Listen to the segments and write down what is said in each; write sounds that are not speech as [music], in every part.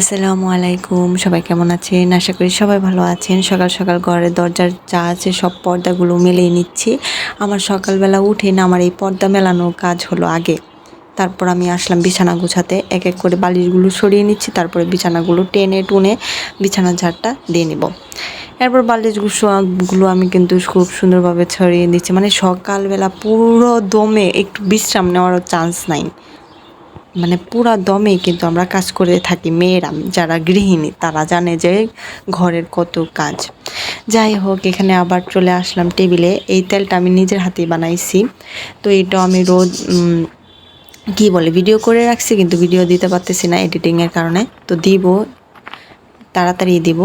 আসসালামু আলাইকুম, সবাই কেমন আছেন? আশা করি সবাই ভালো আছেন। সকাল সকাল ঘরের দরজার যা আছে সব পর্দাগুলো মেলেই নিচ্ছি। আমার সকালবেলা উঠে না আমার এই পর্দা মেলানোর কাজ হলো আগে। তারপর আমি আসলাম বিছানা গুছাতে। এক এক করে বালিশগুলো সরিয়ে নিচ্ছি, তারপরে বিছানাগুলো টেনে টুনে বিছানা ঝাড়টা দিয়ে নেব। এরপর বালিশগুলো আমি কিন্তু খুব সুন্দরভাবে ছড়িয়ে দিচ্ছি। মানে সকালবেলা পুরো দমে একটু বিশ্রাম নেওয়ারও চান্স নাই। মানে পুরা দমে কিন্তু আমরা কাজ করে থাকি মেয়েরা, যারা গৃহিণী, তারা জানে যে ঘরের কত কাজ। যাই হোক, এখানে আবার চলে আসলাম টেবিলে। এই তেলটা আমি নিজের হাতেই বানাইছি। তো এটা আমি রোজ কি বলে, ভিডিও করে রাখছি, কিন্তু ভিডিও দিতে পারতেছি না এডিটিংয়ের কারণে। তো দিব তাড়াতাড়ি দিব।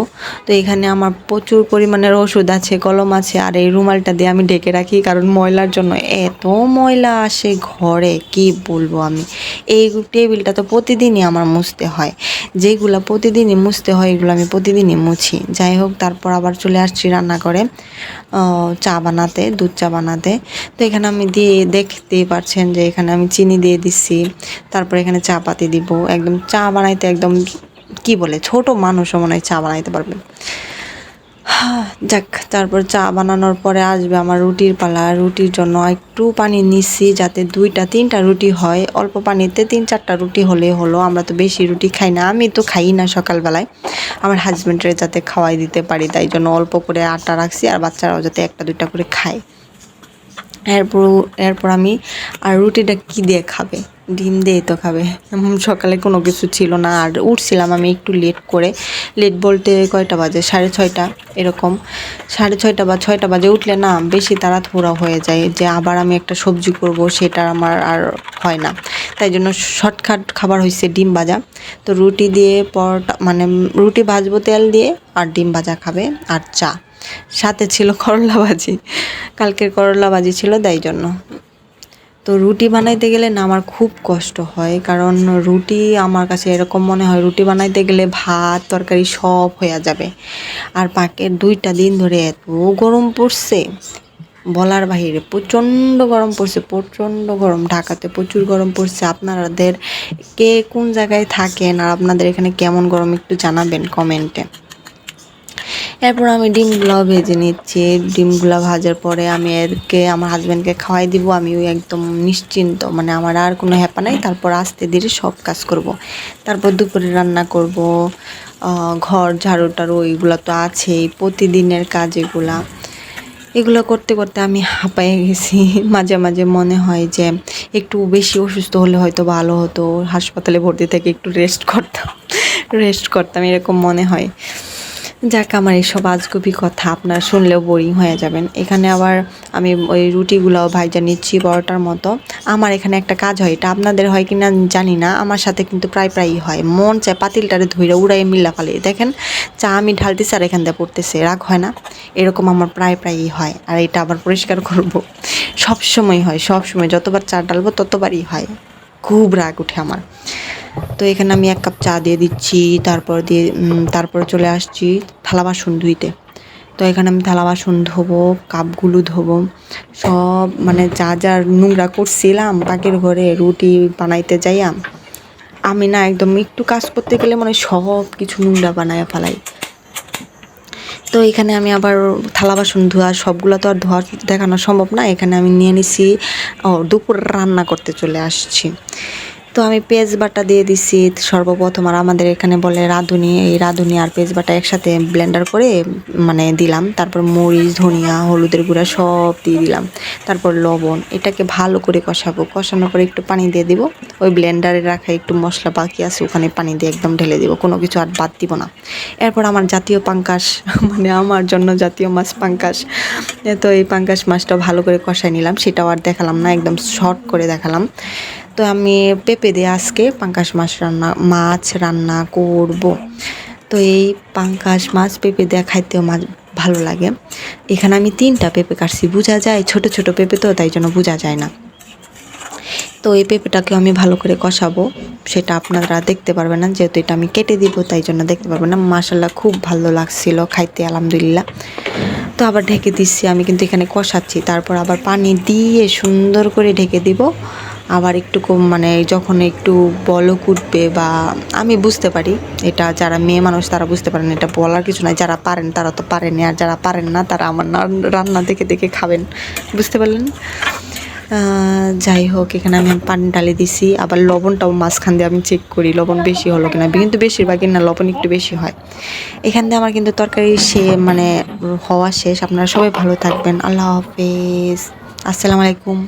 তো এখানে আমার প্রচুর পরিমাণের ওষুধ আছে, কলম আছে, আর এই রুমালটা দিয়ে আমি ঢেকে রাখি, কারণ ময়লার জন্য এত ময়লা আসে ঘরে, কি বলব আমি? এই টেবিলটা তো প্রতিদিনই আমার মুছতে হয়। যেগুলো প্রতিদিনই মুছতে হয়, এগুলো আমি প্রতিদিনই মুছি। যাই হোক, তারপর আবার চলে আসছি রান্না করে চা বানাতে, দুধ চা বানাতে। তো এখানে আমি দিয়ে, দেখতেই পারছেন যে এখানে আমি চিনি দিয়ে দিচ্ছি। তারপর এখানে চা পাতি দিব। একদম চা বানাইতে একদম কি বলে, ছোট মানুষও মনে হয় চা বানাইতে পারবে। যাক, তারপর চা বানানোর পরে আসবে আমার রুটির পালা। রুটির জন্য একটু পানি নিচ্ছি যাতে দুইটা, তিনটা রুটি হয়। অল্প পানিতে তিন চারটা রুটি হলে হলো, আমরা তো বেশি রুটি খাই না। আমি তো খাই না সকালবেলায়। আমার হাজব্যান্ডের যাতে খাওয়াই দিতে পারি, তাই জন্য অল্প করে আটা রাখছি আর বাচ্চারাও যাতে একটা, দুইটা করে খায়। এরপর এরপর আমি আর রুটিটা কী দিয়ে খাবে? ডিম দিয়ে তো খাবে। সকালে কোনো কিছু ছিল না। আর উঠছিলাম আমি একটু লেট করে। লেট বলতে কয়টা বাজে? সাড়ে ছয়টা, এরকম। সাড়ে ছয়টা বা ছয়টা বাজে উঠলে না বেশি তাড়াহুড়া হয়ে যায় যে আবার আমি একটা সবজি করব, সেটা আমার আর হয় না। তাই জন্য শর্টকাট খাবার হয়েছে ডিম ভাজা। তো রুটি দিয়ে পরোটা মানে রুটি ভাজবো তেল দিয়ে আর ডিম ভাজা খাবে আর চা। সাথে ছিল করলা ভাজি। কালকের করলা ভাজি ছিল, তাই জন্য। তো রুটি বানাইতে গেলে না আমার খুব কষ্ট হয়, কারণ রুটি আমার কাছে এরকম মনে হয় রুটি বানাইতে গেলে ভাত, তরকারি সব হয়ে যাবে। আর পাকের দুইটা দিন ধরে এত গরম পড়ছে, বলার বাহিরে প্রচণ্ড গরম পড়ছে, প্রচণ্ড গরম। ঢাকাতে প্রচুর গরম পড়ছে। আপনাদের কে কোন জায়গায় থাকেন আর আপনাদের এখানে কেমন গরম একটু জানাবেন কমেন্টে। এরপর আমি ডিমগুলো ভেজে নিচ্ছি। ডিমগুলো ভাজার পরে আমি এরকে, আমার হাজব্যান্ডকে খাওয়াই দিব। আমি ওই একদম নিশ্চিন্ত মানে আমার আর কোনো হ্যাপা নাই। তারপর আস্তে ধীরে সব কাজ করব। তারপর দুপুরে রান্না করব। ঘর, ঝাড়ু টাড়ু ওইগুলো তো আছেই, প্রতিদিনের কাজ এগুলা। এগুলো করতে করতে আমি হাঁপায়ে গেছি। [laughs] মাঝে মাঝে মনে হয় যে একটু বেশি অসুস্থ হলে হয়তো ভালো হতো। হাসপাতালে ভর্তি থেকে একটু রেস্ট করতাম। [laughs] রেস্ট করতাম, এরকম মনে হয়। যাক, আমার এইসব আজগুবি কথা আপনারা শুনলেও বোরিং হয়ে যাবেন। এখানে আবার আমি ওই রুটিগুলোও ভাইজা নিচ্ছি বড়টার মতো। আমার এখানে একটা কাজ হয়, এটা আপনাদের হয় কি না জানি না। আমার সাথে কিন্তু প্রায় প্রায়ই হয়। মন চায় পাতিলটারে ধুইরে উড়াই মিল্লা ফালে। দেখেন, চা আমি ঢালতেছি আর এখান থেকে পড়তেছে। রাগ হয় না। এরকম আমার প্রায় প্রায়ই হয়। আর এটা আবার পরিষ্কার করব। সব সময় হয় সব সময় যতবার চা ঢালবো ততবারই হয়। খুব রাগ উঠে আমার। তো এখানে আমি এক কাপ চা দিয়ে দিচ্ছি, তারপর দিয়ে তারপর চলে আসছি থালা বাসন ধুইতে। তো এখানে আমি থালা বাসন ধোবো, কাপগুলো ধোবো, সব মানে যা যা নোংরা করছিলাম পাখির ঘরে রুটি বানাইতে যাইয়াম। আমি না একদম একটু কাজ করতে গেলে মানে সব কিছু নোংরা বানায় ফেলাই। তো এখানে আমি আবার থালা বাসন ধোয়া, সবগুলো তো আর ধোয়া দেখানো সম্ভব না। এখানে আমি নিয়ে নিছি, ও, দুপুর রান্না করতে চলে আসছি। তো আমি পেঁয়াজ বাটা দিয়ে দিছি সর্বপ্রথম, আর আমাদের এখানে বলে রাঁধুনি, এই রাঁধুনি আর পেঁয়াজ বাটা একসাথে ব্লেন্ডার করে মানে দিলাম। তারপর মরিচ, ধনিয়া, হলুদের গুঁড়া সব দিয়ে দিলাম। তারপর লবণ, এটাকে ভালো করে কষাবো। কষানোর পরে একটু পানি দিয়ে দিব। ওই ব্লেন্ডারে রাখা একটু মশলা বাকি আছে, ওখানে পানি দিয়ে একদম ঢেলে দিব। কোনো কিছু আর বাদ দিব না। এরপর আমার জাতীয় পাঙ্কাশ মানে আমার জন্য জাতীয় মাছ পাঙ্কাশ। তো এই পাঙ্কাশ মাছটা ভালো করে কষাই নিলাম, সেটাও আর দেখালাম না, একদম শর্ট করে দেখালাম। তো আমি পেঁপে দিয়ে আজকে পাঙ্কাশ মাছ রান্না মাছ রান্না করব। তো এই পাঙ্কাশ মাছ পেঁপে দেওয়া খাইতেও মাছ ভালো লাগে। এখানে আমি তিনটা পেঁপে কাটছি, বোঝা যায়? ছোট ছোট পেঁপে তো, তাই জন্য বোঝা যায় না। তো এই পেঁপেটাকে আমি ভালো করে কষাবো। সেটা আপনারা দেখতে পারবেন না, যেহেতু এটা আমি কেটে দিব, তাই জন্য দেখতে পারবেন না। মাসাল্লাহ খুব ভালো লাগছিল খাইতে, আলহামদুলিল্লাহ। তো আবার ঢেকে দিচ্ছি, আমি কিন্তু এখানে কষাচ্ছি। তারপর আবার পানি দিয়ে সুন্দর করে ঢেকে দিব। আবার একটু মানে যখন একটু বলক উঠবে বা আমি বুঝতে পারি, এটা যারা মেয়ে মানুষ তারা বুঝতে পারেন এটা বলার কিছু নয় যারা পারেন তারা তো পারেন আর যারা পারেন না তারা আমার রান্না দেখে দেখে খাবেন। বুঝতে পারলেন? যাই হোক, এখানে আমি পানি ডালে দিছি। আবার লবণটাও মাঝখান দিয়ে আমি চেক করি, লবণ বেশি হলো কিনা। কিন্তু বেশিরভাগই না, লবণ একটু বেশি হয়। এখান দিয়ে আমার কিন্তু তরকারি সে মানে হওয়া শেষ। আপনারা সবাই ভালো থাকবেন। আল্লাহ হাফেজ। আসসালামু আলাইকুম।